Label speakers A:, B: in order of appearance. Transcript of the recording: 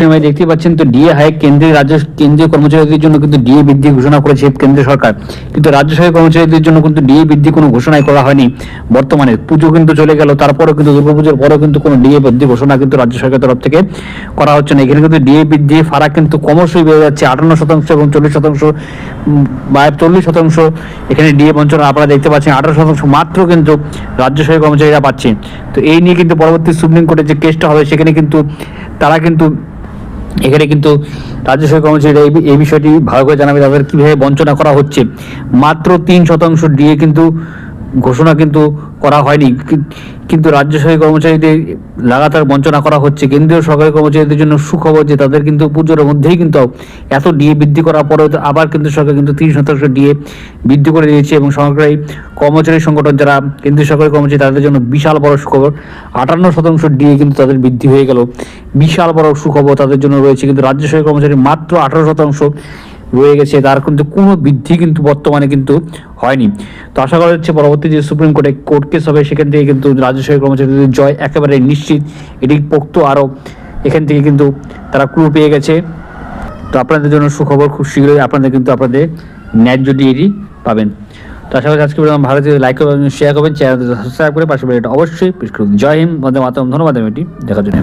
A: সময় দেখতে পাচ্ছেন তো ডিএ হাইক কেন্দ্রীয় রাজ্য কেন্দ্রীয় কর্মচারীদের জন্য কিন্তু ডিএ বৃদ্ধি ঘোষণা করেছে কেন্দ্র সরকার। কিন্তু রাজ্য সরকারি কর্মচারীদের জন্য কিন্তু ডিএ বৃদ্ধি কোনো ঘোষণাই করা হয়নি বর্তমানে। পুজো কিন্তু চলে গেল, তারপরেও কিন্তু দুর্গাপুজোর পরেও কিন্তু কোনো ডিএ বৃদ্ধি ঘোষণা কিন্তু রাজ্য সরকারের তরফ থেকে করা হচ্ছে না। এখানে কিন্তু ডিএ বৃদ্ধি ফারাক কিন্তু ক্রমশই বেড়ে যাচ্ছে, আটান্ন শতাংশ এবং চল্লিশ শতাংশ বা চল্লিশ শতাংশ। এখানে ডিএ বঞ্চনা আপনারা দেখতে পাচ্ছেন, আঠারো শতাংশ মাত্র কিন্তু রাজ্য সরকারি কর্মচারীরা পাচ্ছে। তো এই নিয়ে কিন্তু পরবর্তী সুপ্রিম কোর্টে যে কেসটা হবে, সেখানে কিন্তু তারা কিন্তু এখানে কিন্তু রাজ্য সরকার কর্মচারীরা এই বিষয়টি ভালো করে জানাবে তাদের কীভাবে বঞ্চনা করা হচ্ছে। মাত্র তিন শতাংশ দিয়ে কিন্তু ঘোষণা কিন্তু করা হয়নি। কিন্তু রাজ্য সরকারি কর্মচারীদের লাগাতার বঞ্চনা করা হচ্ছে। কেন্দ্রীয় সরকারি কর্মচারীদের জন্য সুখবর যে তাদের কিন্তু পুজোর মধ্যেই কিন্তু এত ডিএ বৃদ্ধি করার পরেও আবার কিন্তু সরকার কিন্তু তিন শতাংশ ডিএ বৃদ্ধি করে দিয়েছে এবং সরকারি কর্মচারী সংগঠন যারা কেন্দ্রীয় সরকারি কর্মচারী তাদের জন্য বিশাল বড় সুখবর। আটান্ন শতাংশ ডিএ কিন্তু তাদের বৃদ্ধি হয়ে গেল। বিশাল বড় সুখবর তাদের জন্য রয়েছে। কিন্তু রাজ্য সরকারি কর্মচারী মাত্র আঠারো শতাংশ রয়ে গেছে, তার কিন্তু কোনো বৃদ্ধি কিন্তু বর্তমানে কিন্তু হয়নি। তো আশা করা হচ্ছে পরবর্তী যে সুপ্রিম কোর্টে কোর্ট কেস হবে, সেখান থেকে কিন্তু সরকারি কর্মচারীদের জয় একেবারে নিশ্চিত। এটি পোক্ত আরও এখান থেকে কিন্তু তারা ক্লু পেয়ে গেছে। তো আপনাদের জন্য সুখবর খুব শীঘ্রই আপনাদের কিন্তু আপনাদের ন্যায্য ডিএটি পাবেন। তো আশা করি আজকে ভিডিও ভালো লাইক করবেন শেয়ার করবেন চ্যানেল সাবস্ক্রাইব করে পাশে এটা অবশ্যই জয় হিন্দ, বন্দে মাতরম, ধন্যবাদ এটি দেখার জন্য।